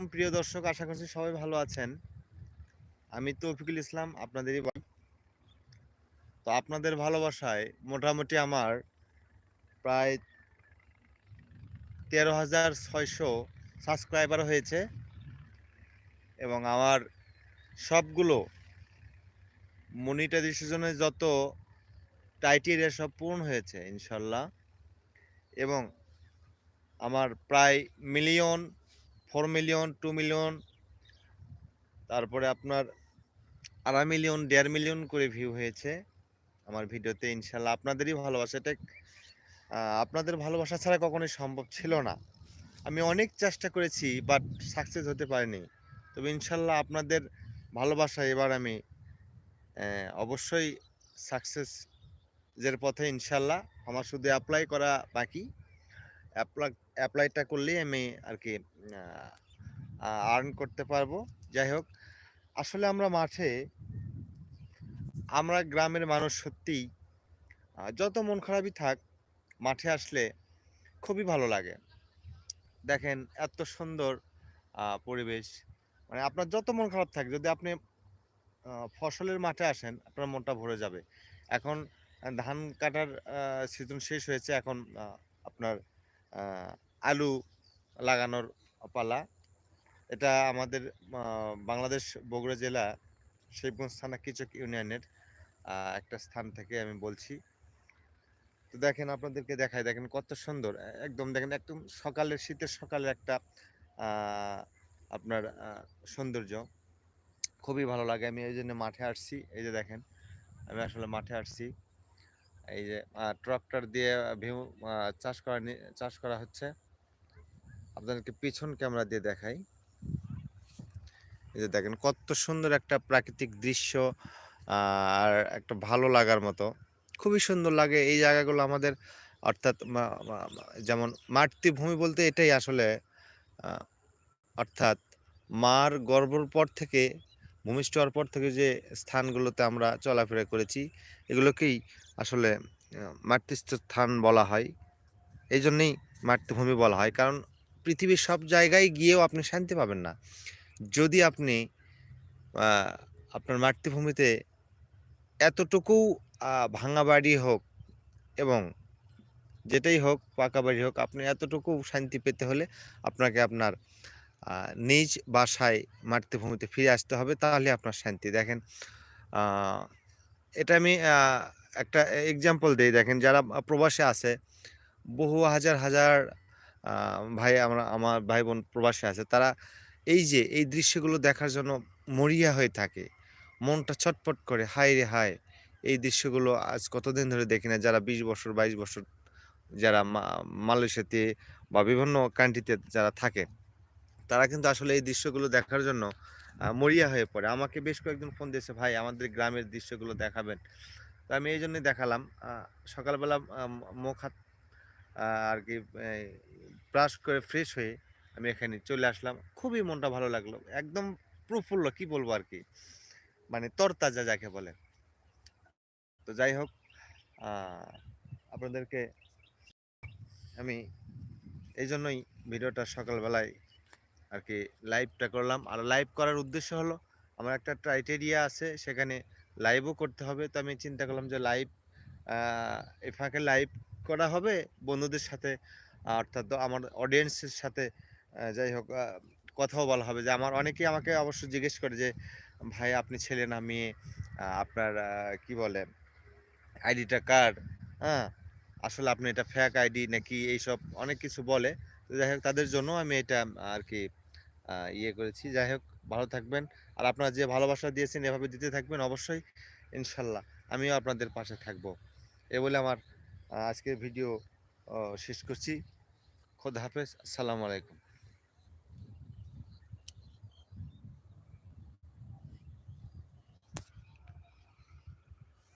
প্রিয় দর্শক, আশা করছি সবাই ভালো আছেন আমি তৌফিকুল ইসলাম, আপনাদেরই। তো আপনাদের ভালোবাসায় মোটামুটি আমার প্রায় তেরো হাজার ছয়শো সাবস্ক্রাইবার হয়েছে এবং আমার সবগুলো মনিটাইজেশনের যত ক্রাইটেরিয়া সব পূর্ণ হয়েছে, ইনশাল্লাহ এবং আমার প্রায় million four million two million তারপরে আপনার আড়াই মিলিয়ন দেড় মিলিয়ন করে ভিউ হয়েছে আমার ভিডিওতে, ইনশাল্লাহ। আপনাদেরই ভালোবাসা, এটা আপনাদের ভালোবাসা ছাড়া কখনোই সম্ভব ছিল না। আমি অনেক চেষ্টা করেছি বাট সাকসেস হতে পারিনি। তবে ইনশাল্লাহ আপনাদের ভালোবাসা, এবার আমি অবশ্যই সাকসেস এর পথে ইনশাল্লাহ। আমার শুধু অ্যাপ্লাই করা বাকি। অ্যাপ্লাই অ্যাপ্লাইটা করলেই আমি আর কি আর্ন করতে পারব। যাই হোক, আসলে আমরা মাঠে, আমরা গ্রামের মানুষ সত্যিই যত মন খারাপই থাক, মাঠে আসলে খুবই ভালো লাগে। দেখেন এত সুন্দর পরিবেশ। মানে আপনার যত মন খারাপ থাকে, যদি আপনি ফসলের মাঠে আসেন, আপনার মনটা ভরে যাবে। এখন, ধান কাটার সিজন শেষ হয়েছে, এখন আপনার আলু লাগানোর পালা। এটা আমাদের বাংলাদেশ বগুড়া জেলা শিবগঞ্জ থানা কিচক ইউনিয়নের একটা স্থান থেকে আমি বলছি। তো দেখেন আপনাদেরকে দেখাই, দেখেন কত সুন্দর। একদম দেখেন, একদম সকালের, শীতের সকালে একটা আপনার সৌন্দর্য। খুবই ভালো লাগে। আমি এই জন্য মাঠে আসছি। এই যে দেখেন, আমি আসলে মাঠে আসছি। এই যে ট্রাক্টর দিয়ে ভিউ চাষ করা চাষ করা হচ্ছে। আপনাদেরকে পিছন ক্যামেরা দিয়ে দেখাই। এই যে দেখেন, কত সুন্দর একটা প্রাকৃতিক দৃশ্য আর একটা ভালো লাগার মতো। খুবই সুন্দর লাগে এই জায়গাগুলো আমাদের, অর্থাৎ যেমন মাতৃভূমি বলতে এটাই আসলে অর্থাৎ মার গর্ভর পর থেকে, ভূমিষ্ঠ হওয়ার পর থেকে যে স্থানগুলোতে আমরা চলাফেরা করেছি, এগুলোকেই আসলে আহ, মাতৃস্থান বলা হয়। এই জন্যেই মাতৃভূমি বলা হয়। কারণ পৃথিবীর সব জায়গায় গিয়েও আপনি শান্তি পাবেন না। যদি আপনি আপনার মাতৃভূমিতে এতটুকু ভাঙা বাড়ি হোক এবং যেটাই হোক পাকা বাড়ি হোক আপনি এতটুকু শান্তি পেতে হলে আপনাকে আপনার নিজ বাসায় মাতৃভূমিতে ফিরে আসতে হবে। তাহলে আপনার শান্তি। দেখেন এটা আমি একটা এক্সাম্পল দিই। দেখেন যারা প্রবাসে আছে, বহু হাজার হাজার ভাই আমরা, আমার ভাই বোন প্রবাসে আছে, তারা এই যে, এই দৃশ্যগুলো দেখার জন্য মরিয়া হয়ে থাকে। মনটা ছটফট করে, হায় রে হায়, এই দৃশ্যগুলো আজ কতদিন ধরে দেখি না? যারা বিশ বছর, বাইশ বছর, যারা মালয়েশিয়াতে বা বিভিন্ন কান্ট্রিতে যারা থাকে, তারা কিন্তু আসলে এই দৃশ্যগুলো দেখার জন্য মরিয়া হয়ে পড়ে। আমাকে বেশ কয়েকজন ফোন দিয়েছে, ভাই, আমাদের গ্রামের দৃশ্যগুলো দেখাবেন। তো আমি এই জন্যই দেখালাম সকালবেলা মুখ, হাত আর কি ব্রাশ করে ফ্রেশ হয়ে আমি এখানে চলে আসলাম। খুবই মনটা ভালো লাগল। একদম প্রফুল্ল, কি বলব আর কি? মানে তরতাজা যাকে বলে। তো যাই হোক আপনাদেরকে আমি এই জন্যই ভিডিওটা সকালবেলায় আর কি লাইভটা করলাম। আর লাইভ করার উদ্দেশ্য হলো, আমার একটা ক্রাইটেরিয়া আছে, সেখানে লাইভও করতে হবে। তো আমি চিন্তা করলাম যে লাইভ এই ফাঁকে লাইভ করা হবে বন্ধুদের সাথে, অর্থাৎ আমার অডিয়েন্সের সাথে যাই হোক কথাও বলা হবে যে আমার অনেকেই আমাকে অবশ্য জিজ্ঞেস করে যে, ভাই, আপনি ছেলে না মেয়ে আপনার কি বলে, আইডিটা কার? হ্যাঁ আসলে আপনি এটা ফেক আইডি নাকি এইসব অনেক কিছু বলে। তো যাই হোক, তাদের জন্য আমি এটা আর কি ইয়ে করেছি। যাই হোক ভালো থাকবেন। আর আপনারা যে ভালোবাসা দিয়েছেন, এভাবে দিতে থাকবেন অবশ্যই, ইনশাল্লাহ আমিও আপনাদের পাশে থাকব। এ বলে আমার আজকের ভিডিও শেষ করছি। খোদ হাফেজ, আসসালামু আলাইকুম।